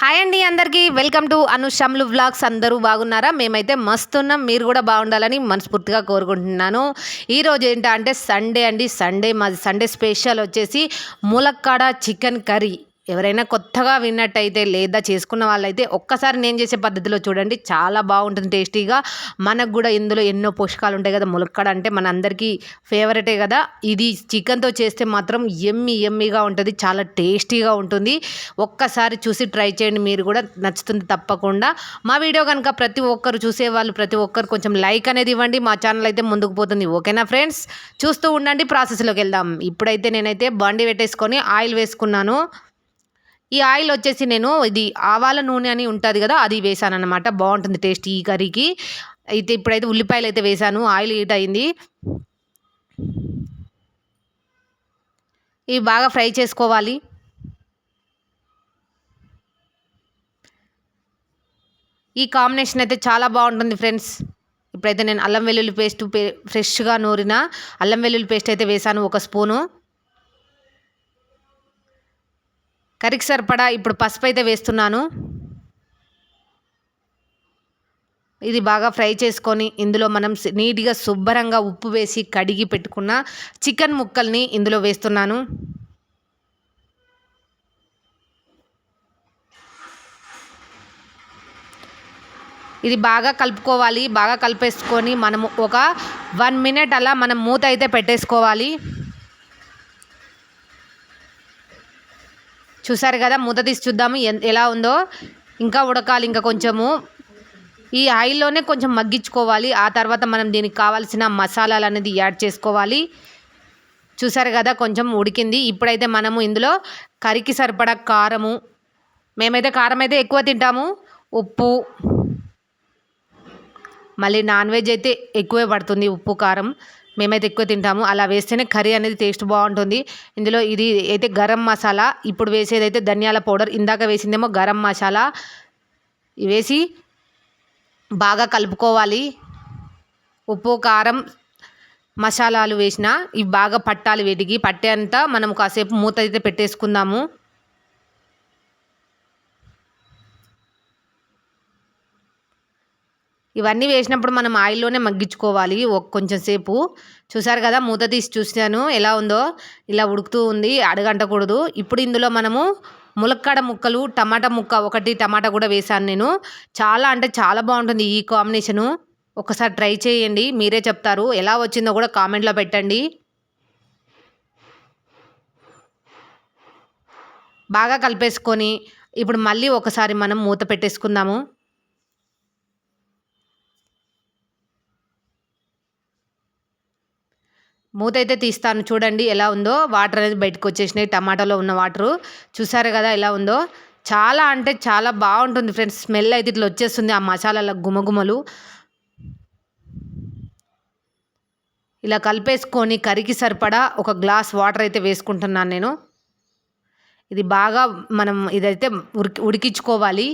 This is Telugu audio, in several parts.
హాయ్ అండి అందరికీ. వెల్కమ్ టు అనుషమ్లు వ్లాగ్స్. అందరూ బాగున్నారా? మేమైతే మస్తున్నాం మీరు కూడా బాగుండాలని మనస్ఫూర్తిగా కోరుకుంటున్నాను. ఈరోజు ఏంటంటే సండే అండి. సండే మాది సండే స్పెషల్ వచ్చేసి ములక్కాడ చికెన్ కర్రీ. ఎవరైనా కొత్తగా విన్నట్టయితే లేదా చేసుకున్న వాళ్ళైతే ఒక్కసారి నేను చేసే పద్ధతిలో చూడండి. చాలా బాగుంటుంది టేస్టీగా. మనకు కూడా ఇందులో ఎన్నో పోషకాలు ఉంటాయి కదా. ములక్కడ అంటే మన అందరికీ ఫేవరెటే కదా. ఇది చికెన్తో చేస్తే మాత్రం ఎమ్మి ఎమ్మిగా ఉంటుంది. చాలా టేస్టీగా ఉంటుంది. ఒక్కసారి చూసి ట్రై చేయండి. మీరు కూడా నచ్చుతుంది తప్పకుండా. మా వీడియో కనుక ప్రతి ఒక్కరు చూసేవాళ్ళు ప్రతి ఒక్కరు కొంచెం లైక్ అనేది ఇవ్వండి. మా ఛానల్ అయితే ముందుకు పోతుంది. ఓకేనా ఫ్రెండ్స్? చూస్తూ ఉండండి. ప్రాసెస్లోకి వెళ్దాం. ఇప్పుడైతే నేనైతే బండి పెట్టేసుకొని ఆయిల్ వేసుకున్నాను. ఈ ఆయిల్ వచ్చేసి నేను ఇది ఆవాల నూనె అని ఉంటుంది కదా అది వేసాను అనమాట బాగుంటుంది టేస్ట్ ఈ కర్రీకి. అయితే ఇప్పుడైతే ఉల్లిపాయలు అయితే వేసాను ఆయిల్ హీట్ అయింది. ఇవి బాగా ఫ్రై చేసుకోవాలి. ఈ కాంబినేషన్ అయితే చాలా బాగుంటుంది ఫ్రెండ్స్. ఇప్పుడైతే నేను అల్లం వెల్లుల్లి పేస్ట్ ఫ్రెష్గా నూరిన అల్లం వెల్లుల్లి పేస్ట్ అయితే వేసాను ఒక స్పూను. కర్రీకి సరిపడా ఇప్పుడు పసుపు అయితే వేస్తున్నాను. ఇది బాగా ఫ్రై చేసుకొని ఇందులో మనం నీట్గా శుభ్రంగా ఉప్పు వేసి కడిగి పెట్టుకున్న చికెన్ ముక్కల్ని ఇందులో వేస్తున్నాను. ఇది బాగా కలుపుకోవాలి. బాగా కలిపేసుకొని మనము ఒక వన్ మినిట్ అలా మనం మూత అయితే పెట్టేసుకోవాలి. చూసారు కదా మూత తీసి చూద్దాము ఎలా ఉందో. ఇంకా ఉడకాలి ఇంకా కొంచెము. ఈ ఆయిల్లోనే కొంచెం మగ్గించుకోవాలి. ఆ తర్వాత మనం దీనికి కావాల్సిన మసాలాలు అనేది యాడ్ చేసుకోవాలి. చూసారు కదా కొంచెం ఉడికింది. ఇప్పుడైతే మనము ఇందులో కరికి సరిపడా కారము. మేమైతే కారం అయితే ఎక్కువ తింటాము. ఉప్పు. మళ్ళీ నాన్ వెజ్ అయితే ఎక్కువే పడుతుంది ఉప్పు కారం. మేమైతే ఎక్కువ తింటాము. అలా వేస్తేనే కర్రీ అనేది టేస్ట్ బాగుంటుంది. ఇందులో ఇది అయితే గరం మసాలా ఇప్పుడు వేసేది అయితే ధనియాల పౌడర్ ఇందాక వేసిందేమో గరం మసాలా. వేసి బాగా కలుపుకోవాలి. ఉప్పు కారం మసాలాలు వేసిన ఇవి బాగా పట్టాలి వీటికి. పట్టేంత మనం కాసేపు మూత అయితే పెట్టేసుకుందాము. ఇవన్నీ వేసినప్పుడు మనం ఆయిల్లోనే మగ్గించుకోవాలి. ఒక కొంచెం సేపు. చూసారు కదా మూత తీసి చూసాను ఎలా ఉందో? ఇలా ఉడుకుతూ ఉంది. అడగంటకూడదు. ఇప్పుడు ఇందులో మనము ములక్కాడ ముక్కలు టమాటా ముక్క ఒకటి టమాటా కూడా వేసాను నేను. చాలా అంటే చాలా బాగుంటుంది ఈ కాంబినేషను. ఒకసారి ట్రై చేయండి. మీరే చెప్తారు. ఎలా వచ్చిందో కూడా కామెంట్లో పెట్టండి. బాగా కలిపేసుకొని ఇప్పుడు మళ్ళీ ఒకసారి మనం మూత పెట్టేసుకుందాము. మూత అయితే తీస్తాను. చూడండి ఎలా ఉందో. వాటర్ అనేది బయటకు వచ్చేసినాయి. టమాటాలో ఉన్న వాటరు. చూసారు కదా ఎలా ఉందో. చాలా అంటే చాలా బాగుంటుంది ఫ్రెండ్స్. స్మెల్ అయితే ఇట్లా వచ్చేస్తుంది ఆ మసాలాల గుమగుమలు. ఇలా కలిపేసుకొని కరికి సరిపడా ఒక గ్లాస్ వాటర్ అయితే వేసుకుంటున్నాను నేను. ఇది బాగా మనం ఇదైతే ఉడికి ఉడికించుకోవాలి.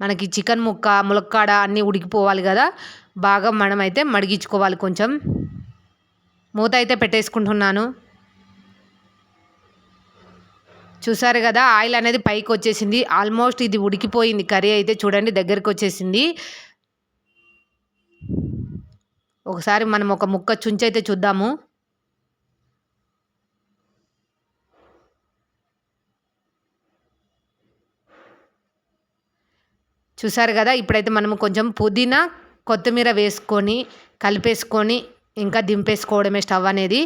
మనకి చికెన్ ముక్క ములక్కాడ అన్నీ ఉడికిపోవాలి కదా. బాగా మనం అయితే మడిగించుకోవాలి కొంచెం. మూత అయితే పెట్టేసుకుంటున్నాను. చూసారు కదా ఆయిల్ అనేది పైకి వచ్చేసింది. ఆల్మోస్ట్ ఇది ఉడికిపోయింది. కర్రీ అయితే చూడండి దగ్గరికి వచ్చేసింది. ఒకసారి మనం ఒక ముక్క చుంచి అయితే చూద్దాము. చూసారు కదా ఇప్పుడైతే మనము కొంచెం పుదీనా కొత్తిమీర వేసుకొని కలిపేసుకొని ఇంకా దింపేసుకోవడమే స్టవ్ అనేది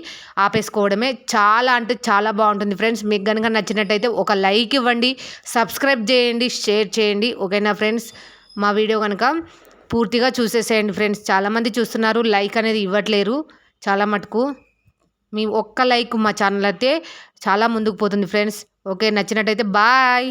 ఆపేసుకోవడమే. చాలా అంటే చాలా బాగుంటుంది ఫ్రెండ్స్. మీకు కనుక నచ్చినట్టయితే ఒక లైక్ ఇవ్వండి సబ్స్క్రైబ్ చేయండి షేర్ చేయండి. ఓకేనా ఫ్రెండ్స్? మా వీడియో కనుక పూర్తిగా చూసేసేయండి ఫ్రెండ్స్. చాలామంది చూస్తున్నారు లైక్ అనేది ఇవ్వట్లేరు. చాలా మటుకు మీ ఒక్క లైక్ మా ఛానల్ అయితే చాలా ముందుకు పోతుంది ఫ్రెండ్స్. ఓకే నచ్చినట్టయితే బాయ్.